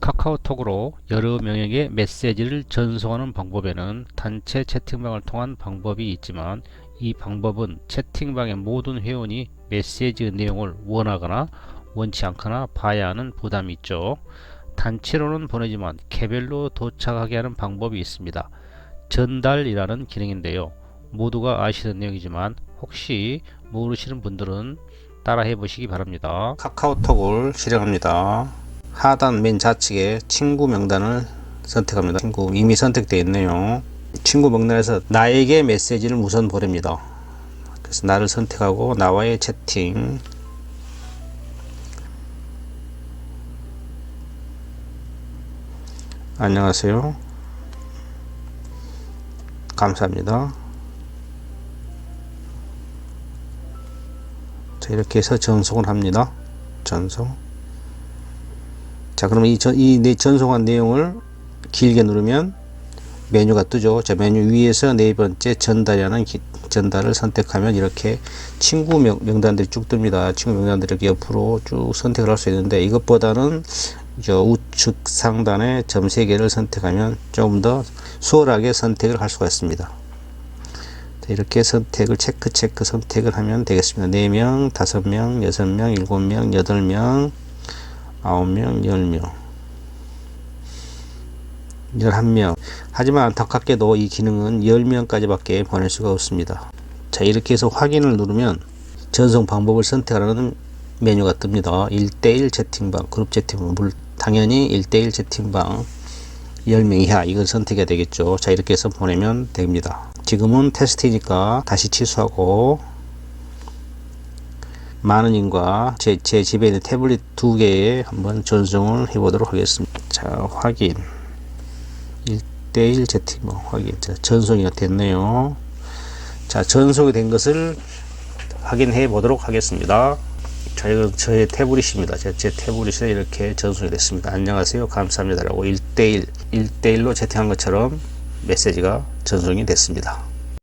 카카오톡으로 여러 명에게 메시지를 전송하는 방법에는 단체 채팅방을 통한 방법이 있지만 이 방법은 채팅방의 모든 회원이 메시지의 내용을 원하거나 원치 않거나 봐야 하는 부담이 있죠. 단체로는 보내지만 개별로 도착하게 하는 방법이 있습니다. 전달이라는 기능인데요. 모두가 아시는 내용이지만 혹시 모르시는 분들은 따라해 보시기 바랍니다. 카카오톡을 실행합니다. 하단 맨 좌측에 친구 명단을 선택합니다. 친구 이미 선택되어 있네요. 친구 명단에서 나에게 메시지를 우선 보냅니다. 그래서 나를 선택하고 나와의 채팅 안녕하세요. 감사합니다. 이렇게 해서 전송을 합니다. 전송. 자, 그러면 이, 전, 이내 전송한 내용을 길게 누르면 메뉴가 뜨죠. 자, 메뉴 위에서 네 번째 전달이라는 기, 전달을 선택하면 이렇게 친구 명, 명단들이 쭉 뜹니다. 친구 이렇게 옆으로 쭉 선택을 할 수 있는데 이것보다는 저 우측 상단에 점세 개를 선택하면 조금 더 수월하게 선택을 할 수가 있습니다. 자, 이렇게 선택을 체크 체크 선택을 하면 되겠습니다. 4명, 5명, 6명, 7명, 8명, 9명, 10명. 11명. 하지만 안타깝게도 이 기능은 10명까지 밖에 보낼 수가 없습니다. 자, 이렇게 해서 확인을 누르면 전송 방법을 선택하라는 메뉴가 뜹니다. 1대1 채팅방, 그룹 채팅방, 물, 당연히 1대1 채팅방 10명 이하 이걸 선택해야 되겠죠. 자, 이렇게 해서 보내면 됩니다. 지금은 테스트니까 다시 취소하고 만원님과 제, 제 집에 있는 태블릿 두 개에 한번 전송을 해보도록 하겠습니다. 자, 확인. 1대1 채팅방 확인. 자, 전송이 됐네요. 자, 전송이 된 것을 확인해 보도록 하겠습니다. 자, 이건 저의 태블릿입니다. 제, 제 태블릿에 이렇게 전송이 됐습니다. 안녕하세요. 감사합니다. 라고 1대1, 1대1로 채팅한 것처럼 메시지가 전송이 됐습니다.